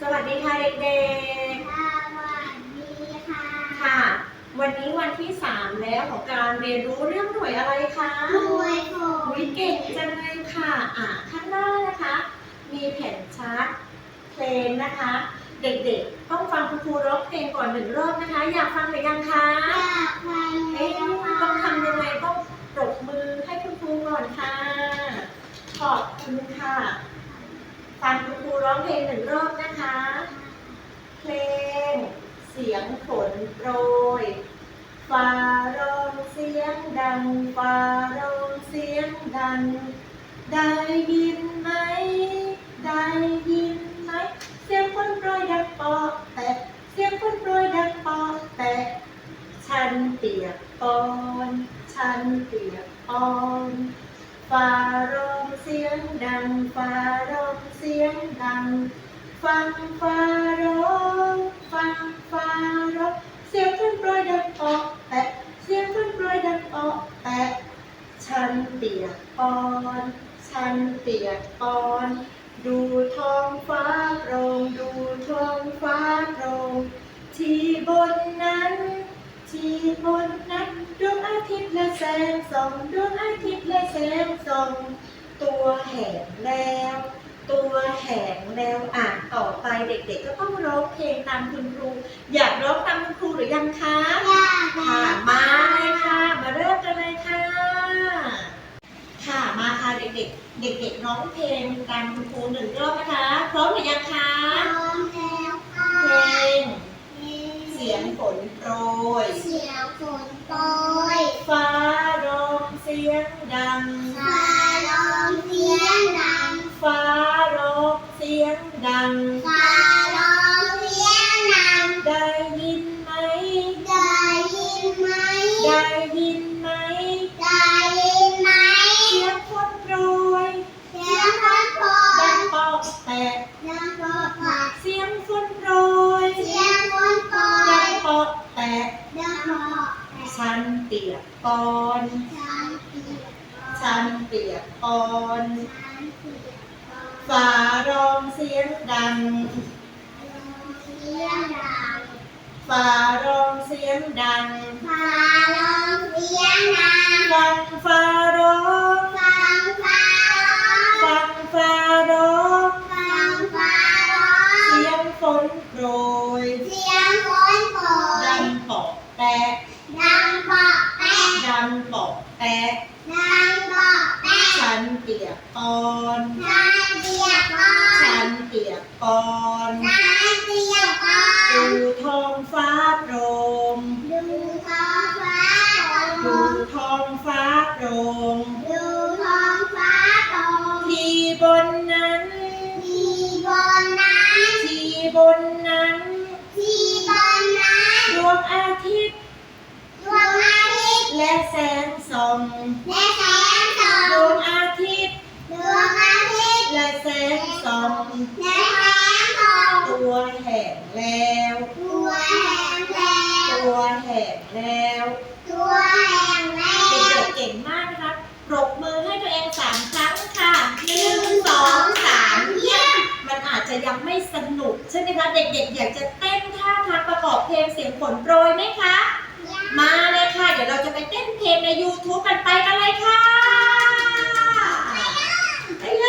สวัสดีค่ะเด็กสวัสดีค่ะๆค่ะ วันนี้วันที่ 3 แล้วของการเรียนรู้เรื่องหน่วยอะไรคะรวยโขวิเก่งจังเลยค่ะ อ่าข้างหน้านะคะ มีแผ่นชาร์ตเพลงนะคะ เด็กๆ ต้องฟังคุณครูร้องเพลงก่อนหนึ่งรอบนะคะ อยากฟังหรือยังคะอยากฟังแล้เอ๊ะวค่ะต้องทำยังไงต้องปรบมือให้คุณครูก่อนค่ะ ขอบคุณค่ะฟังคุณค ร้องเพลงหนึ่งรอบนะคะ เพลง เสียงฝนโปรยฟ้าร้องเสียงดังฟ้าร้องเสียงดัง ได้ยินไหม ได้ยินไหม เสียงฝนโปรยดังปอแตะเสียงฝนโปรยดังปอแตะฉันเปียกปอน ฉันเปียกปอน ฟ้าร้องเสียงดังฟ้าร้องเสียงดัง ฟังฟ้าร้องฟังฟ้าร้องเสียงฝนโปรยดังปอแตะเสียงฝนโปรยดังปอแตะฉันเปียกปอนฉันเปียกปอน ดูท้องฟ้าโปร่งดูท้องฟ้าโปร่งที่บนนั้น ที่บนนั้น ดวงอาทิตย์และแสงส่องดวงอาทิตย์และแสงส่องตัวแหงแล้ว ตัวแหงแล้วอ่านต่อไปเด็กๆ ก็ต้องร้องเพลงตามคุณครู อยากร้องตามคุณครูหรือยังคะอยากค่ะมาเลยค่ะ มาเริ่มกันเลยค่ะ ค่ะมาค่ะเด็กๆ เด็กๆร้องเพลงตามคุณครูหนึ่งรอบนะคะพร้อมหรือยังคะพร้อมแล้วค่ะเพลงเสี ยงฝนโปรย เสียงฝนโปรยฟ้าร้องเสียงดัง ฟ้าร้องเสียงดังฟ้าร้องเสียงดัง ฟ้าร้อง อนฉันเปียกฉันเปียกปอนฉันเปียกฟ้าร้องเสียงดังเสียงดังฟ้าร้องเสียงดังฟ้าร้องเสียงดังฟังฟ้าร้องฟังฟ้าร้องฟังฟ้าร้อง ฟังฟ้าร้อง เสียงฝนโปรย เสียงฝนโปร ดั ย งปอกแตก ดังเปาะแปะ ดังปอกแตก ดังเปาะแปะ ฉันเปียกปอน ฉันเปียกปอ ฉั น นเปียกปอน ฉันเปียกปอน ดูท้องฟ้า โปร่งดูท้องฟ้าโปดูร่งท้องฟ้าโปร่งดูท้องฟ้าโปร่งที่บนนั้นที่บนนั้นที่บนนั้นที่บนนั้นดวงอาทิตย์ดวงอาทิตย์และแสงส่องและแสงส่อดวงงอาทิตย์ดวงอาทิตย์และแสงส่องและแสงส่อง ตัวแห่งแล้ว ตัวแห่งแล้ว ตัว แห่งแล้วตัวแห่งแล้เด็วกๆเก่งมากนะคะปรบมือให้ตัวเองสามครั้งค่ะหนึ่งสองสามเยี่ยมมันอาจจะยังไม่สนุกใช่ไหมคะ เด็กๆ อยากจะเต้นท่าทางประกอบเพลงเสียงฝนโปรยไหมคะ มาเลยค่ะ เดี๋ยวเราจะไปเต้นเพลงใน YouTube กันไปกันเลยค่ะ ไปเล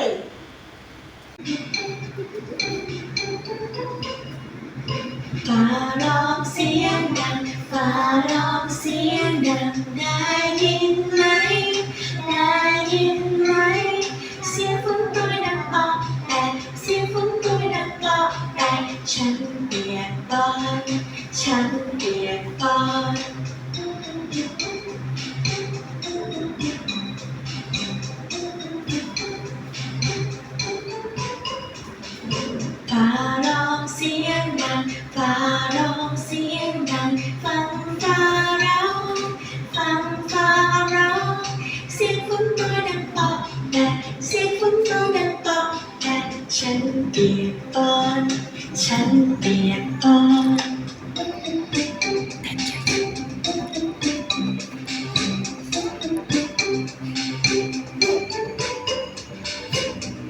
ยฟ้ ร้องเสียงดังได้ยินไหมได้ยินไหมเสียงฝนโปรยดังปอกแต่เสียงฝนโปรยดังปอกแต่ฉันเปียกปอนฉันเปียกปอนฟ้าร้องเสียงดังฟ้าร้อง ฉันเปียกปอน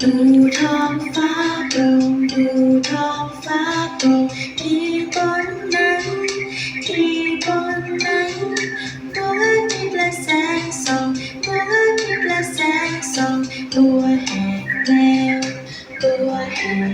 ดูท้องฟ้าโปร่งดูท้องฟ้าโปร่งที่บนนั้นที่บนนั้นดวงทิตย์และแสงส่องดวงทิตย์และแสงส่องตัวแห้งแล้วตัวแห้ง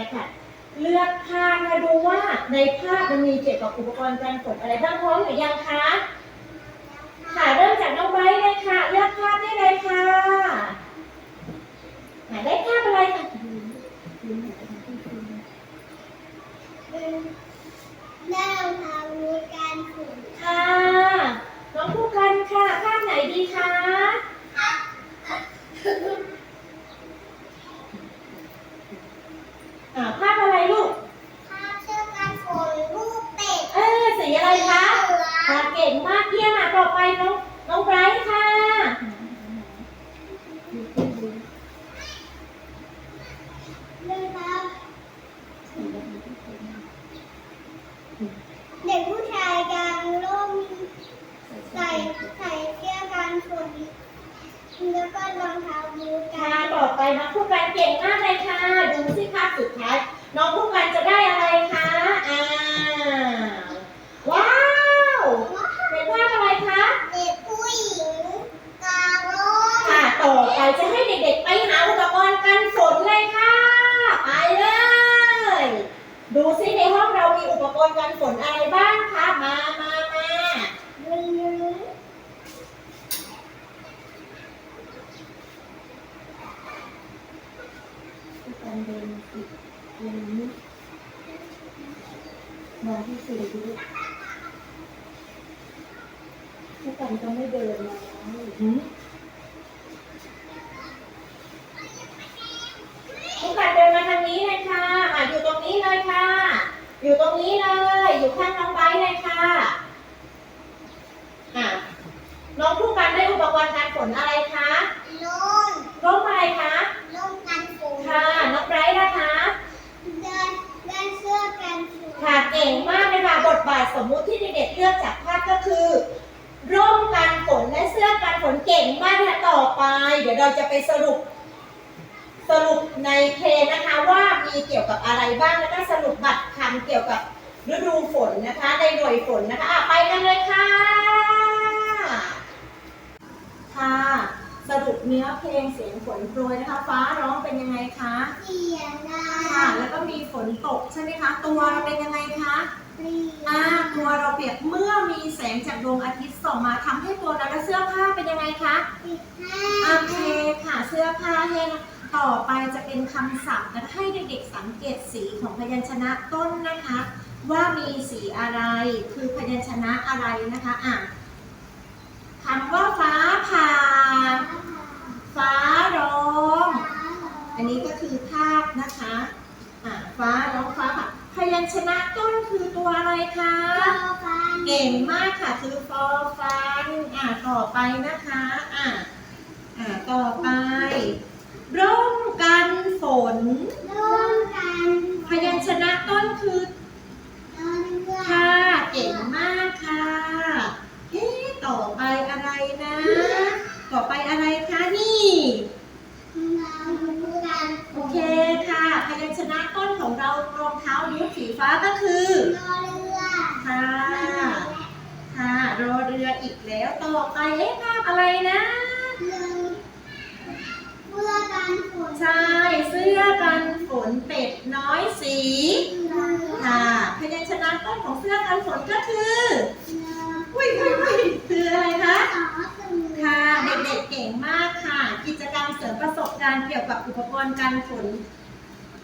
นะคะเลือกภาพมาดูว่าในภาพมันมีเกี่ยวกับอุปกรณ์การฝนอะไรบ้างพร้อมหรือยังคะค่ะเริ่มจากน้องไบร์ทเลยค่ะ เลือกภาพได้เลยค่ะไหนได้ภาพอะไรคะ เริ่มทำมีการฝึก ค่ะ น้องผู้กันค่ะ ภาพไหนดีคะอ่าภาพอะไรลูก ภาพเชื่อการฝนรูปเป็ด เออสีอะไรคะ เสือ ค่ะเก่งมากเยี่ยมอะต่อไปน้องน้องไบรท์ค่ะ เลยครับ เด็กผู้ชายกางร่มใส่ใส่เสื้อกันฝนแล้วก็รองเท้าบูทค่ะกันต่อไปน้องผู้กันเก่งมากเลยค่ะ ดูสิภาพสุดท้าย น้องผู้กันจะได้อะไรคะอ้าวว้าวเป็นภาพอะไรคะเด็กผู้หญิงกางร่มค่ะต่อไปจะให้เด็กๆไปหาอุปกรณ์กันฝนเลยค่ะ ไปเลย ดูสิในห้องเรามีอุปกรณ์กันฝนอะไรบ้างคะ มามามาดึงดึงผู้กันเดินสิเดินนี้มองที่สี่ดูผู้กันก็ไม่เดินแล้วหืมผู้กันเดินมาทางนี้เลยค่ะ อะอยู่ตรงนี้เลยค่ะ อยู่ตรงนี้เลย อยู่ข้างน้องไบร์ทเลยค่ะ อะ น้องผู้กันได้อุปกรณ์การฝ นอะไรคะร่มร่มอะไรคะร่มกันฝนค่ะ น้องไบรท์นะคะ เดินเดินเสื้อกันฝนค่ะ เก่งมากเลยค่ะ บทบาทสมมุติที่เด็กๆเลือกจากภาพก็คือ ร่มกันฝนและเสื้อกันฝนเก่งมากค่ะต่อไป เดี๋ยวเราจะไปสรุป สรุปในเพลงนะคะว่ามีเกี่ยวกับอะไรบ้าง แล้วก็สรุปบัตรคำเกี่ยวกับฤดูฝนนะคะ ในหน่วยฝนนะคะอะไปกันเลยค่ะ ค่ะ สรุปเนื้อเพลงเสียงฝนโปรยนะคะ ฟ้าร้องเป็นยังไงคะเสียงดัค่ะงแล้วก็มีฝนตกใช่ไหมคะ ตัวเราเป็นยังไงคะเปลี่ยอ่านตัวเราเปียกเมื่อมีแสงจากดวงอาทิตย์ส่องมาทำให้ตัวเราและเสื้อผ้าเป็นยังไงคะสิบห้าโอเคค่ะเสื้อผ้าแห้งต่อไปจะเป็นคำศัพท์นะคะให้เด็กๆสังเกตสีของพยัญชนะต้นนะคะ ว่ามีสีอะไรคือพยัญชนะอะไรนะคะอะคำว่าฟ้าผ่า ฟ้าร้อง อันนี้ก็คือภาพนะคะ อ่า ฟ้าร้องฟ้าผ่าพยัญชนะต้นคือตัวอะไรคะ เก่งมากค่ะ คือฟอฟันอ่าต่อไปนะคะอ่าอ่าต่อไป ร่มกันฝน ร่วมกัน พยัญชนะต้นคือ ต้นเพื่อ ค่ะ เก่งม ยุสีฟ้าก็คือ รอเรือ ค่ะ ค่ะรอเรืออีก แล้วต่อไปเอ๊ะภาพอะไรนะเรือเพื่อการฝนใช่เสื้อกันฝนเป็ดน้อยสีค่ะพยัญชนะต้นของเสื้อกันฝนก็คืออุ้ยอุ้ยอุ้ยคืออะไรคะค่ะเด็กๆเก่งมากค่ะ กิจกรรมเสริมประสบการณ์เกี่ยวกับอุปกรณ์กันฝน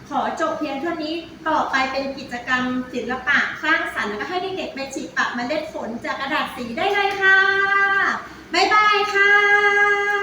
ขอจบเพียงเท่านี้ต่อไปเป็นกิจกรรมศิลปะสร้างสรรค์แล้วก็ให้เด็กๆไปฉีกปักเมล็ดฝนจากกระดาษสีได้เลยค่ะ บ๊ายบายค่ะ